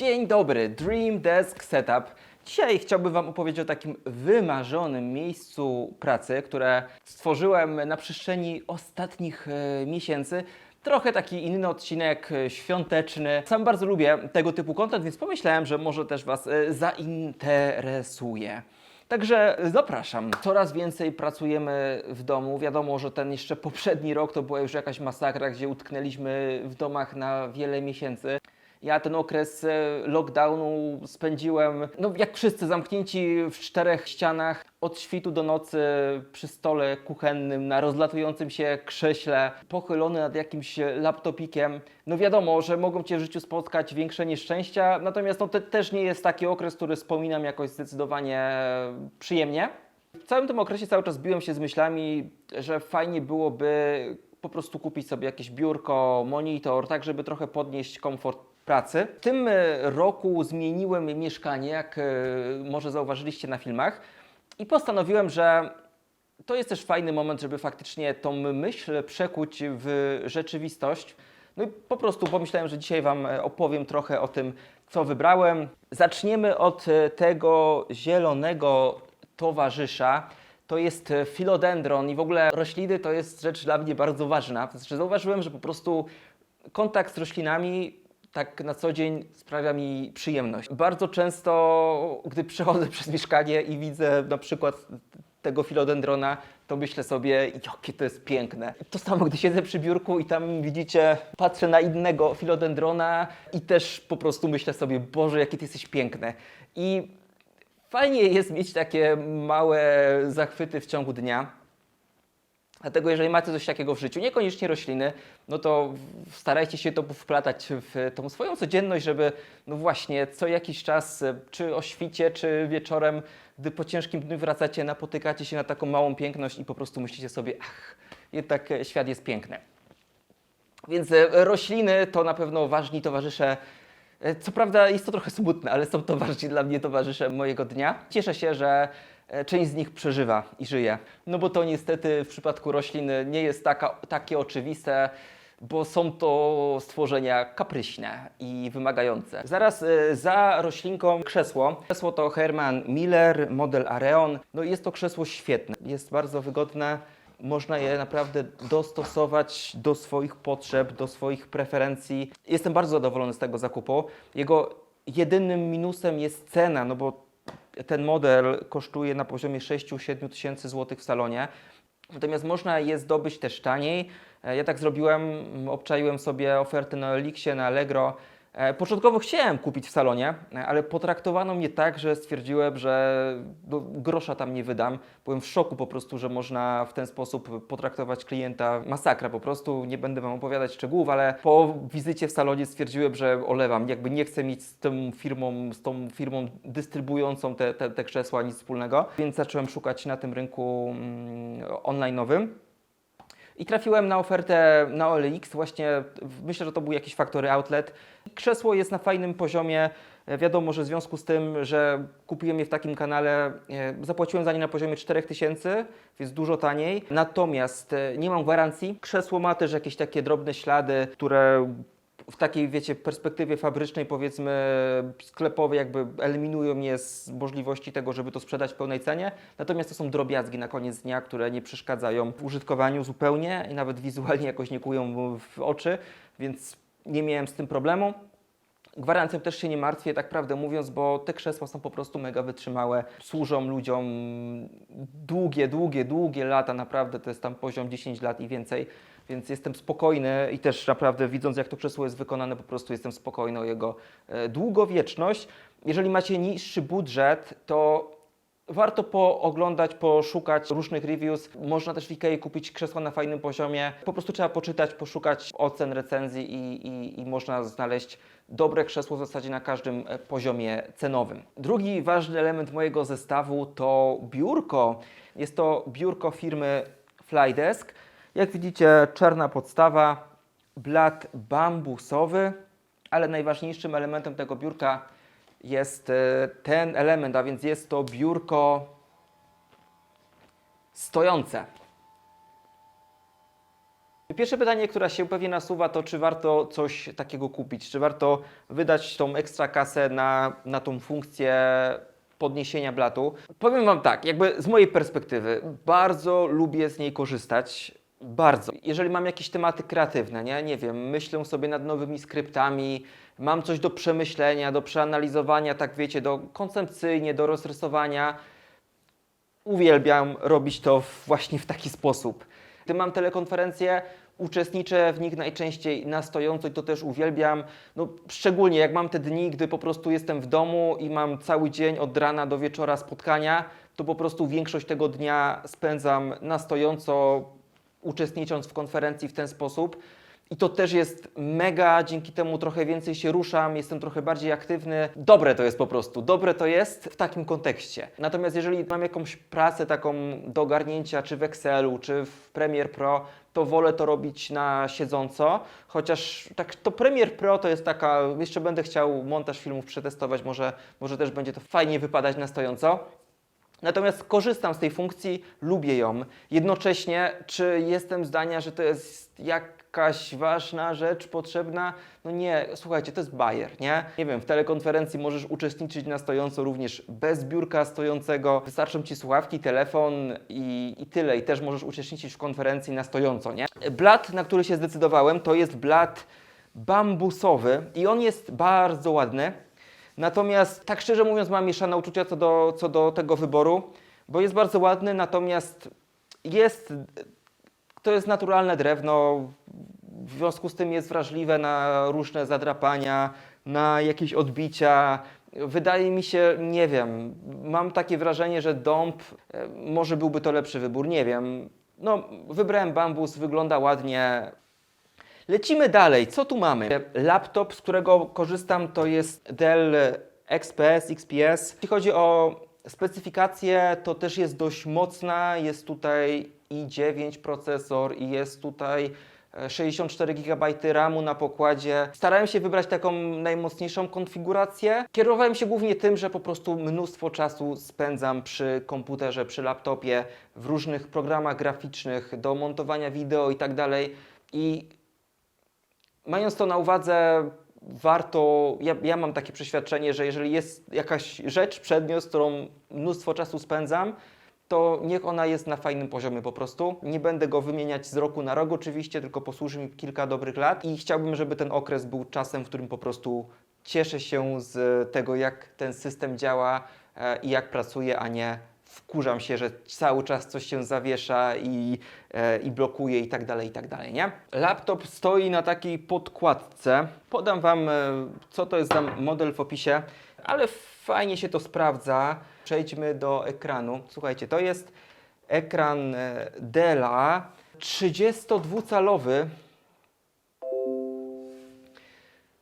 Dzień dobry, Dream Desk Setup. Dzisiaj chciałbym Wam opowiedzieć o takim wymarzonym miejscu pracy, które stworzyłem na przestrzeni ostatnich e, miesięcy. Trochę taki inny odcinek e, świąteczny. Sam bardzo lubię tego typu content, więc pomyślałem, że może też Was e, zainteresuje. Także zapraszam. Coraz więcej pracujemy w domu. Wiadomo, że ten jeszcze poprzedni rok to była już jakaś masakra, gdzie utknęliśmy w domach na wiele miesięcy. Ja ten okres e, lockdownu spędziłem, no jak wszyscy, zamknięci w czterech ścianach, od świtu do nocy przy stole kuchennym, na rozlatującym się krześle, pochylony nad jakimś laptopikiem. No wiadomo, że mogą Cię w życiu spotkać większe nieszczęścia, natomiast no, to też nie jest taki okres, który wspominam jakoś zdecydowanie przyjemnie. W całym tym okresie cały czas biłem się z myślami, że fajnie byłoby po prostu kupić sobie jakieś biurko, monitor, tak żeby trochę podnieść komfort pracy. W tym e, roku zmieniłem mieszkanie, jak e, może zauważyliście na filmach, i postanowiłem, że to jest też fajny moment, żeby faktycznie tą myśl przekuć w rzeczywistość. No i po prostu pomyślałem, że dzisiaj Wam e, opowiem trochę o tym, co wybrałem. Zaczniemy od tego zielonego towarzysza. To jest filodendron i w ogóle rośliny to jest rzecz dla mnie bardzo ważna. Znaczy zauważyłem, że po prostu kontakt z roślinami tak na co dzień sprawia mi przyjemność. Bardzo często, gdy przechodzę przez mieszkanie i widzę na przykład tego filodendrona, to myślę sobie, jakie to jest piękne. To samo, gdy siedzę przy biurku i tam widzicie, patrzę na innego filodendrona i też po prostu myślę sobie, Boże, jakie ty jesteś piękne. I fajnie jest mieć takie małe zachwyty w ciągu dnia. Dlatego jeżeli macie coś takiego w życiu, niekoniecznie rośliny, no to starajcie się to wplatać w tą swoją codzienność, żeby no właśnie co jakiś czas, czy o świcie, czy wieczorem, gdy po ciężkim dniu wracacie, napotykacie się na taką małą piękność i po prostu myślicie sobie, ach, jednak świat jest piękny. Więc e, rośliny to na pewno ważni towarzysze. E, Co prawda jest to trochę smutne, ale są to ważni dla mnie towarzysze mojego dnia. Cieszę się, że część z nich przeżywa i żyje. No bo to niestety w przypadku roślin nie jest taka, takie oczywiste, bo są to stworzenia kapryśne i wymagające. Zaraz e, za roślinką krzesło. Krzesło to Herman Miller, model Areon. No jest to krzesło świetne. Jest bardzo wygodne. Można je naprawdę dostosować do swoich potrzeb, do swoich preferencji. Jestem bardzo zadowolony z tego zakupu. Jego jedynym minusem jest cena, no bo ten model kosztuje na poziomie 6-7 tysięcy złotych w salonie. Natomiast można je zdobyć też taniej. E, Ja tak zrobiłem, obczaiłem sobie oferty na Elixie, na Allegro. E, Początkowo chciałem kupić w salonie, e, ale potraktowano mnie tak, że stwierdziłem, że no, grosza tam nie wydam. Byłem w szoku po prostu, że można w ten sposób potraktować klienta. Masakra po prostu, nie będę Wam opowiadać szczegółów, ale po wizycie w salonie stwierdziłem, że olewam. Jakby nie chcę mieć z tą firmą, z tą firmą dystrybuującą te, te, te krzesła nic wspólnego, więc zacząłem szukać na tym rynku mm, online'owym. I trafiłem na ofertę na OLX, właśnie myślę, że to był jakiś faktory outlet. Krzesło jest na fajnym poziomie. E, Wiadomo, że w związku z tym, że kupiłem je w takim kanale, e, zapłaciłem za nie na poziomie 4000, więc dużo taniej. Natomiast e, nie mam gwarancji. Krzesło ma też jakieś takie drobne ślady, które w takiej, wiecie, perspektywie fabrycznej, powiedzmy, sklepowej, jakby eliminują mnie z możliwości tego, żeby to sprzedać w pełnej cenie. Natomiast to są drobiazgi na koniec dnia, które nie przeszkadzają w użytkowaniu zupełnie i nawet wizualnie jakoś nie kują w oczy, więc nie miałem z tym problemu. Gwarancją też się nie martwię, tak prawdę mówiąc, bo te krzesła są po prostu mega wytrzymałe. Służą ludziom długie, długie, długie lata, naprawdę to jest tam poziom 10 lat i więcej, więc jestem spokojny i też naprawdę widząc jak to krzesło jest wykonane, po prostu jestem spokojny o jego e, długowieczność. Jeżeli macie niższy budżet, to Warto pooglądać, poszukać różnych reviews. Można też w Ikei kupić krzesła na fajnym poziomie. Po prostu trzeba poczytać, poszukać ocen, recenzji i, i, i można znaleźć dobre krzesło w zasadzie na każdym e, poziomie cenowym. Drugi ważny element mojego zestawu to biurko. Jest to biurko firmy Flydesk. Jak widzicie, czarna podstawa, blat bambusowy, ale najważniejszym elementem tego biurka jest e, ten element, a więc jest to biurko stojące. Pierwsze pytanie, które się pewnie nasuwa, to czy warto coś takiego kupić? Czy warto wydać tą ekstra kasę na, na tą funkcję podniesienia blatu? Powiem Wam tak, jakby z mojej perspektywy, bardzo lubię z niej korzystać. Bardzo. Jeżeli mam jakieś tematy kreatywne, nie, nie wiem, myślę sobie nad nowymi skryptami, mam coś do przemyślenia, do przeanalizowania, tak wiecie, do koncepcyjnie, do rozrysowania, uwielbiam robić to właśnie w taki sposób. Gdy mam telekonferencje, uczestniczę w nich najczęściej na stojąco i to też uwielbiam. No, szczególnie jak mam te dni, gdy po prostu jestem w domu i mam cały dzień od rana do wieczora spotkania, to po prostu większość tego dnia spędzam na stojąco, uczestnicząc w konferencji w ten sposób. I to też jest mega, dzięki temu trochę więcej się ruszam, jestem trochę bardziej aktywny. Dobre to jest po prostu, dobre to jest w takim kontekście. Natomiast jeżeli mam jakąś pracę taką do ogarnięcia, czy w Excelu, czy w Premiere Pro, to wolę to robić na siedząco, chociaż tak to Premiere Pro to jest taka, jeszcze będę chciał montaż filmów przetestować, może, może też będzie to fajnie wypadać na stojąco. Natomiast korzystam z tej funkcji, lubię ją. Jednocześnie, czy jestem zdania, że to jest jakaś ważna rzecz potrzebna? No nie, słuchajcie, to jest bajer, nie? Nie wiem, w telekonferencji możesz uczestniczyć na stojąco również bez biurka stojącego. Wystarczą Ci słuchawki, telefon i, i tyle. I też możesz uczestniczyć w konferencji na stojąco, nie? Blat, na który się zdecydowałem, to jest blat bambusowy i on jest bardzo ładny. Natomiast tak szczerze mówiąc mam mieszane uczucia co do, co do tego wyboru, bo jest bardzo ładny, natomiast jest, to jest naturalne drewno, w związku z tym jest wrażliwe na różne zadrapania, na jakieś odbicia. Wydaje mi się, nie wiem, mam takie wrażenie, że dąb e, może byłby to lepszy wybór, nie wiem. No, wybrałem bambus, wygląda ładnie, Lecimy dalej. Co tu mamy? Laptop, z którego korzystam, to jest Dell XPS, XPS. Jeśli chodzi o specyfikację, to też jest dość mocna. Jest tutaj i9 procesor i jest tutaj e, 64 GB RAMu na pokładzie. Starałem się wybrać taką najmocniejszą konfigurację. Kierowałem się głównie tym, że po prostu mnóstwo czasu spędzam przy komputerze, przy laptopie, w różnych programach graficznych, do montowania wideo i tak dalej. I Mając to na uwadze, warto. Ja, ja mam takie przeświadczenie, że jeżeli jest jakaś rzecz, przedmiot, z którą mnóstwo czasu spędzam, to niech ona jest na fajnym poziomie po prostu. Nie będę go wymieniać z roku na rok oczywiście, tylko posłuży mi kilka dobrych lat i chciałbym, żeby ten okres był czasem, w którym po prostu cieszę się z tego, jak ten system działa e, i jak pracuje, a nie wkurzam się, że cały czas coś się zawiesza i, e, i blokuje i tak dalej, i tak dalej, nie? Laptop stoi na takiej podkładce. Podam Wam, e, co to jest za model w opisie, ale fajnie się to sprawdza. Przejdźmy do ekranu. Słuchajcie, to jest ekran Della 32-calowy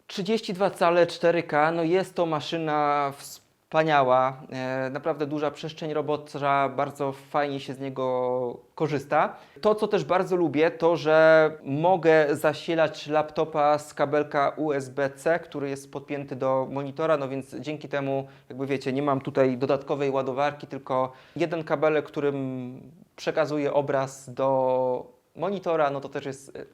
32 cale 4K, no jest to maszyna wspaniała, e, naprawdę duża przestrzeń robocza, bardzo fajnie się z niego korzysta. To, co też bardzo lubię, to, że mogę zasilać laptopa z kabelka USB-C, który jest podpięty do monitora, no więc dzięki temu, jakby wiecie, nie mam tutaj dodatkowej ładowarki, tylko jeden kabelek, którym przekazuję obraz do monitora, no to też jest e,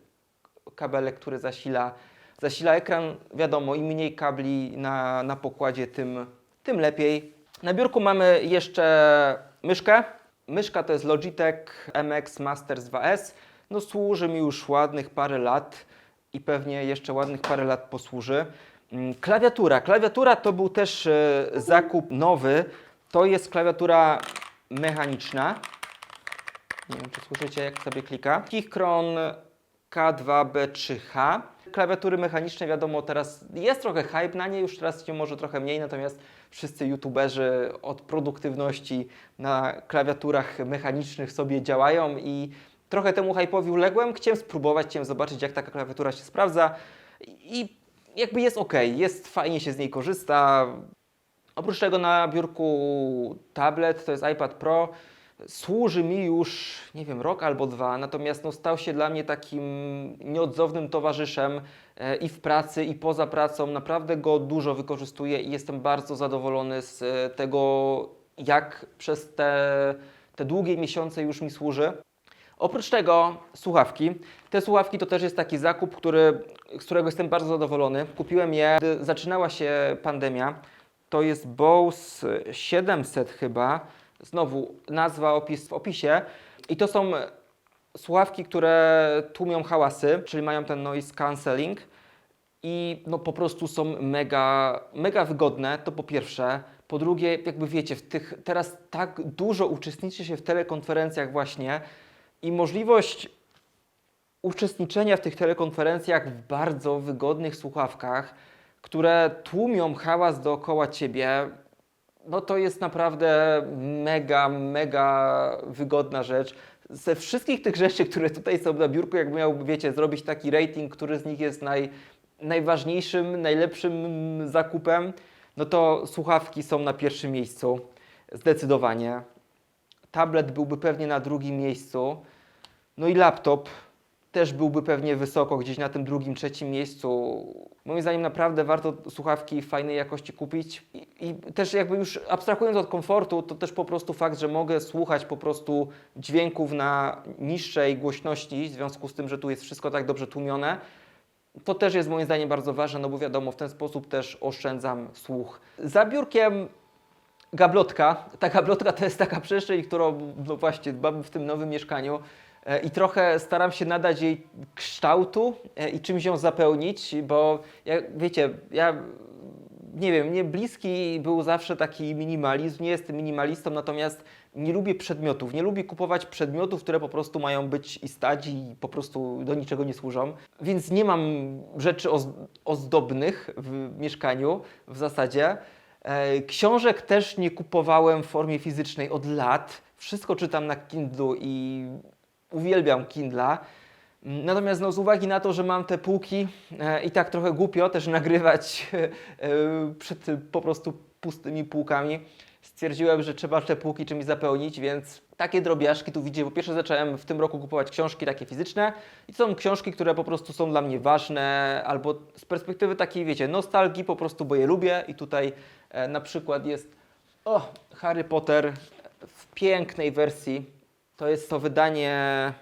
kabelek, który zasila, zasila ekran. Wiadomo, im mniej kabli na, na pokładzie, tym, tym lepiej. Na biurku mamy jeszcze myszkę. Myszka to jest Logitech MX Masters 2S. No służy mi już ładnych parę lat i pewnie jeszcze ładnych parę lat posłuży. Mm, Klawiatura. Klawiatura to był też e, zakup nowy. To jest klawiatura mechaniczna. Nie wiem, czy słyszycie, jak sobie klika. Kichron K2B3H. Klawiatury mechaniczne, wiadomo, teraz jest trochę hype na nie, już teraz się może trochę mniej, natomiast wszyscy youtuberzy od produktywności na klawiaturach mechanicznych sobie działają i trochę temu hype'owi uległem. Chciałem spróbować, chciałem zobaczyć, jak taka klawiatura się sprawdza i jakby jest ok, jest fajnie się z niej korzysta. Oprócz tego na biurku tablet, to jest iPad Pro, służy mi już, nie wiem, rok albo dwa, natomiast no, stał się dla mnie takim nieodzownym towarzyszem e, i w pracy, i poza pracą. Naprawdę go dużo wykorzystuję i jestem bardzo zadowolony z e, tego, jak przez te, te długie miesiące już mi służy. Oprócz tego słuchawki. Te słuchawki to też jest taki zakup, który, z którego jestem bardzo zadowolony. Kupiłem je, gdy zaczynała się pandemia. To jest Bose 700 chyba. Znowu nazwa, opis w opisie. I to są słuchawki, które tłumią hałasy, czyli mają ten noise cancelling i no po prostu są mega, mega wygodne, to po pierwsze. Po drugie, jakby wiecie, w tych, teraz tak dużo uczestniczy się w telekonferencjach właśnie i możliwość uczestniczenia w tych telekonferencjach w bardzo wygodnych słuchawkach, które tłumią hałas dookoła ciebie, no to jest naprawdę mega, mega wygodna rzecz. Ze wszystkich tych rzeczy, które tutaj są na biurku, jakby miał, wiecie, zrobić taki rating, który z nich jest naj, najważniejszym, najlepszym zakupem, no to słuchawki są na pierwszym miejscu. Zdecydowanie. Tablet byłby pewnie na drugim miejscu. No i laptop też byłby pewnie wysoko, gdzieś na tym drugim, trzecim miejscu. Moim zdaniem naprawdę warto słuchawki fajnej jakości kupić. I, I też jakby już abstrahując od komfortu, to też po prostu fakt, że mogę słuchać po prostu dźwięków na niższej głośności, w związku z tym, że tu jest wszystko tak dobrze tłumione, to też jest moim zdaniem bardzo ważne, no bo wiadomo, w ten sposób też oszczędzam słuch. Za biurkiem gablotka. Ta gablotka to jest taka przestrzeń, którą no właśnie mam w tym nowym mieszkaniu i trochę staram się nadać jej kształtu e, i czymś ją zapełnić, bo jak wiecie, ja nie wiem, mnie bliski był zawsze taki minimalizm, nie jestem minimalistą, natomiast nie lubię przedmiotów, nie lubię kupować przedmiotów, które po prostu mają być i stać i po prostu do niczego nie służą, więc nie mam rzeczy oz- ozdobnych w mieszkaniu w zasadzie. E, Książek też nie kupowałem w formie fizycznej od lat. Wszystko czytam na Kindlu i uwielbiam Kindla. Natomiast no, z uwagi na to, że mam te półki e, i tak trochę głupio też nagrywać e, przed po prostu pustymi półkami, stwierdziłem, że trzeba te półki czymś zapełnić, więc takie drobiażki tu widzicie. Po pierwsze zacząłem w tym roku kupować książki takie fizyczne i to są książki, które po prostu są dla mnie ważne albo z perspektywy takiej, wiecie, nostalgii po prostu, bo je lubię i tutaj e, na przykład jest o, Harry Potter w pięknej wersji. To jest to wydanie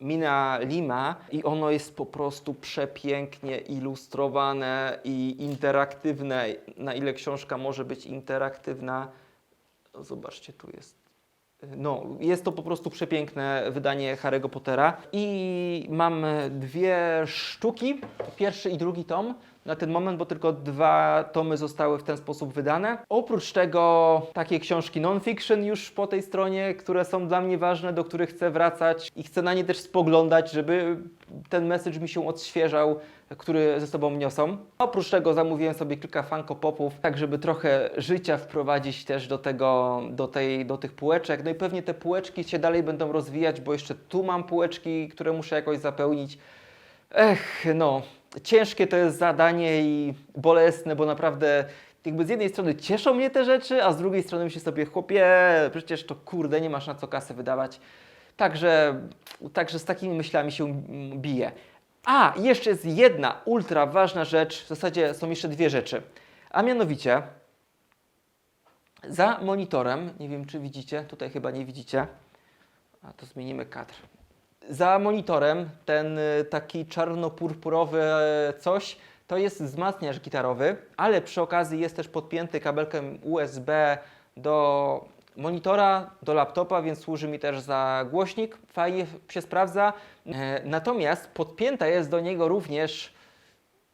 Mina Lima i ono jest po prostu przepięknie ilustrowane i interaktywne. Na ile książka może być interaktywna? Zobaczcie, tu jest. No, jest to po prostu przepiękne wydanie Harry'ego Pottera. I mam dwie sztuki, pierwszy i drugi tom na ten moment, bo tylko dwa tomy zostały w ten sposób wydane. Oprócz tego takie książki non-fiction już po tej stronie, które są dla mnie ważne, do których chcę wracać i chcę na nie też spoglądać, żeby ten message mi się odświeżał, który ze sobą niosą. Oprócz tego zamówiłem sobie kilka Funko Popów, tak żeby trochę życia wprowadzić też do tego, do, tej, do tych półeczek. No i pewnie te półeczki się dalej będą rozwijać, bo jeszcze tu mam półeczki, które muszę jakoś zapełnić. Ech, no, ciężkie to jest zadanie i bolesne, bo naprawdę jakby z jednej strony cieszą mnie te rzeczy, a z drugiej strony myślę sobie, chłopie, przecież to kurde, nie masz na co kasę wydawać. Także, także z takimi myślami się biję. A, jeszcze jest jedna ultra ważna rzecz, w zasadzie są jeszcze dwie rzeczy. A mianowicie, za monitorem, nie wiem czy widzicie, tutaj chyba nie widzicie, a to zmienimy kadr. Za monitorem ten y, taki czarno-purpurowy e, coś to jest wzmacniacz gitarowy, ale przy okazji jest też podpięty kabelkiem USB do monitora, do laptopa, więc służy mi też za głośnik. Fajnie się sprawdza. E, Natomiast podpięta jest do niego również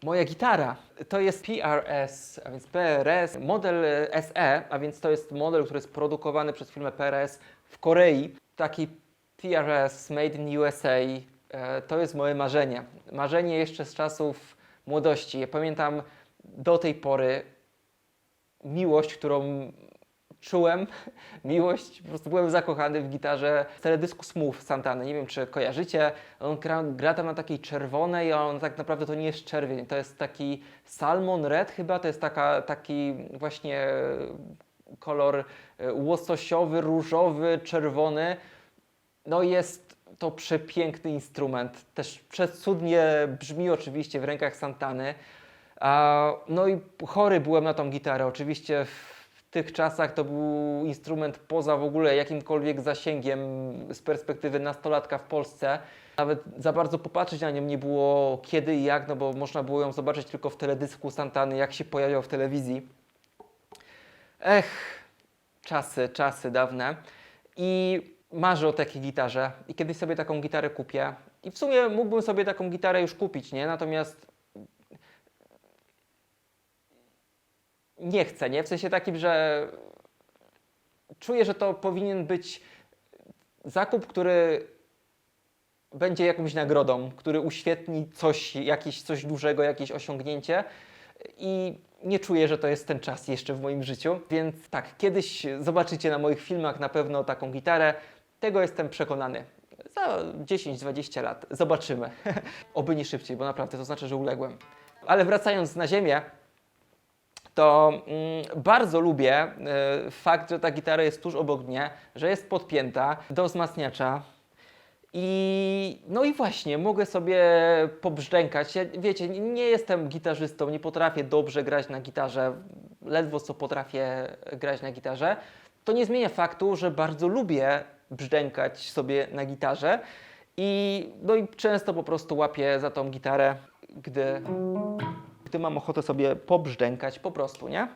moja gitara. To jest PRS, a więc PRS, model e, SE, a więc to jest model, który jest produkowany przez firmę PRS w Korei. Taki PRS Made in USA e, to jest moje marzenie. Marzenie jeszcze z czasów młodości. Ja pamiętam do tej pory miłość, którą czułem, miłość, po prostu byłem zakochany w gitarze z teledysku Smooth Santany. Nie wiem, czy kojarzycie. On gra, gra tam na takiej czerwonej, a on tak naprawdę to nie jest czerwień. To jest taki salmon red chyba, to jest taka, taki właśnie e, kolor e, łososiowy, różowy, czerwony. No jest to przepiękny instrument. Też przecudnie brzmi oczywiście w rękach Santany. No i chory byłem na tą gitarę. Oczywiście w tych czasach to był instrument poza w ogóle jakimkolwiek zasięgiem z perspektywy nastolatka w Polsce. Nawet za bardzo popatrzeć na nią nie było kiedy i jak, no bo można było ją zobaczyć tylko w teledysku Santany, jak się pojawiał w telewizji. Ech, czasy, czasy dawne. I marzę o takiej gitarze. I kiedyś sobie taką gitarę kupię. I w sumie mógłbym sobie taką gitarę już kupić, nie? Natomiast nie chcę, nie? W sensie takim, że czuję, że to powinien być zakup, który będzie jakąś nagrodą, który uświetni coś, jakieś coś dużego, jakieś osiągnięcie i nie czuję, że to jest ten czas jeszcze w moim życiu, więc tak, kiedyś zobaczycie na moich filmach na pewno taką gitarę, tego jestem przekonany. Za 10-20 lat zobaczymy. Oby nie szybciej, bo naprawdę to znaczy, że uległem. Ale wracając na ziemię, to mm, bardzo lubię e, fakt, że ta gitara jest tuż obok mnie, że jest podpięta do wzmacniacza. I no i właśnie, mogę sobie pobrzdękać. Ja, wiecie, nie- jestem gitarzystą, nie potrafię dobrze grać na gitarze, ledwo co potrafię grać na gitarze. To nie zmienia faktu, że bardzo lubię brzdękać sobie na gitarze i, no i często po prostu łapię za tą gitarę, gdy, gdy mam ochotę sobie pobrzdękać po prostu, nie?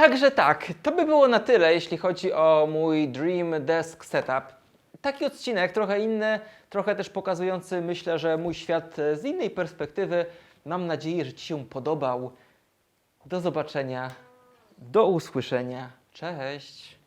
Także tak, to by było na tyle, jeśli chodzi o mój Dream Desk Setup. Taki odcinek, trochę inny, trochę też pokazujący, myślę, że mój świat e, z innej perspektywy. Mam nadzieję, że Ci się podobał. Do zobaczenia, do usłyszenia. Cześć!